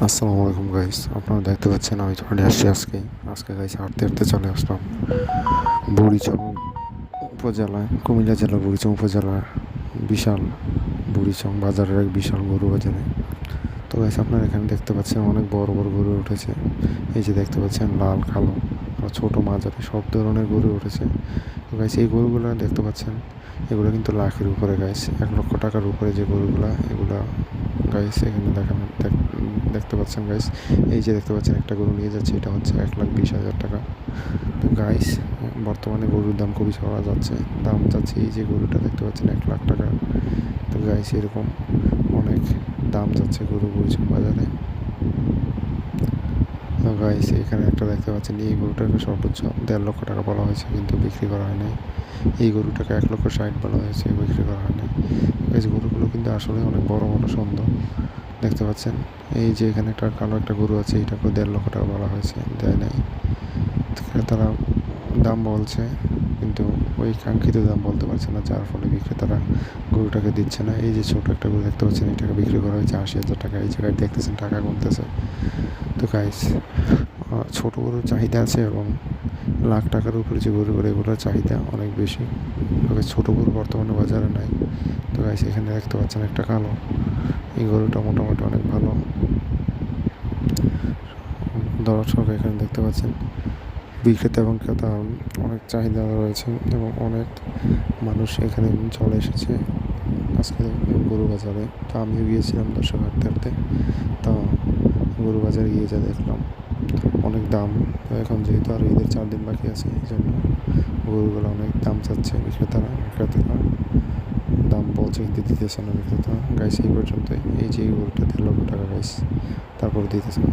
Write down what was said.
আসসালামু আলাইকুম গাইস আপনারা দেখতে পাচ্ছেন, আমি চলে আসছি আজকে। আজকে গাইস হাঁটতে হাঁটতে চলে আসলাম বুড়িচং উপজেলায়, কুমিল্লা জেলা বুড়িচং উপজেলার বিশাল বুড়িচং বাজারের এক বিশাল গরু বাজারে। তো গাইস আপনারা এখানে দেখতে পাচ্ছেন, অনেক বড় বড় গরু উঠেছে। এই যে দেখতে পাচ্ছেন, লাল, কালো আর ছোটো মাঝারি, সব ধরনের গরু উঠেছে। তো গাইস এই গরুগুলো দেখতে পাচ্ছেন, এগুলো কিন্তু লাখের উপরে গাইস এক লক্ষ টাকার উপরে যে গরুগুলা, এগুলা গাইস এখানে দেখানো, দেখ- দেখতে পাচ্ছেন গাইস এই যে দেখতে পাচ্ছেন, একটা গরু নিয়ে যাচ্ছে, এটা হচ্ছে এক লাখ বিশ হাজার টাকা। তো গাইস বর্তমানে গরুর দাম খুবই সরা যাচ্ছে। দাম যাচ্ছে এই যে গরুটা, দেখতে পাচ্ছেন, এক লাখ টাকা। তো গাইস এরকম অনেক দাম যাচ্ছে গরু বুঝছেন বাজারে। গাইস, এখানে একটা দেখতে পাচ্ছেন, এই গরুটাকে সর্বোচ্চ দেড় লক্ষ টাকা বলা হয়েছে, কিন্তু বিক্রি করা হয় নাই। এই গরুটাকে এক লক্ষ ষাট বলা হয়েছে, বিক্রি করা হয় নাই। গাইস গরুগুলো কিন্তু আসলে অনেক বড় বড় সুন্দর দেখতে পাচ্ছেন, এই যে এখানে একটা কালো একটা গরু আছে এটাকে দেড় লক্ষ টাকা বলা হয়েছে, দেয় নাই। তারা দাম বলছে কিন্তু ওই কাঙ্ক্ষিত দাম বলতে পারছে না, যার ফলে বিক্রেতারা গরুটাকে দিচ্ছে না। এই যে ছোট একটা গরু দেখতে পাচ্ছেন, এটাকে বিক্রি করা হয়েছে আশি হাজার টাকা। এই জায়গায় দেখতেছেন, টাকা গুনতেছে। তো গাইস ছোট গরুর চাহিদা আছে এবং লাখ টাকার উপরে যে গরু গরুগুলো এগুলোর চাহিদা অনেক বেশি। তবে ছোটো গরু বর্তমানে বাজারে নাই। তো গাইস এখানে দেখতে পাচ্ছেন একটা কালো। এই গরুটা মোটামুটি অনেক ভালো। দর্শক এখানে দেখতে পাচ্ছেন। বিক্রেতা এবং ক্রেতা অনেক চাহিদা রয়েছে এবং অনেক মানুষ এখানে চলে এসেছে। আজকে গরু বাজারে তো আমিও গিয়েছিলাম দর্শক হাঁটতে। হাঁটতে তো গরু বাজারে গিয়ে যা দেখলাম, অনেক দাম। তো এখন যেহেতু আর ঈদের চার দিন বাকি আছে, এই জন্য গরুগুলো অনেক দাম চাচ্ছে বিক্রেতারা ক্রেতারা দাম বলছে, কিন্তু দিতেছে না বিক্রেতা গাইস এই পর্যন্ত এই যে গরুটা, দেড় লক্ষ টাকা গাইছে তারপর দিতেছে। না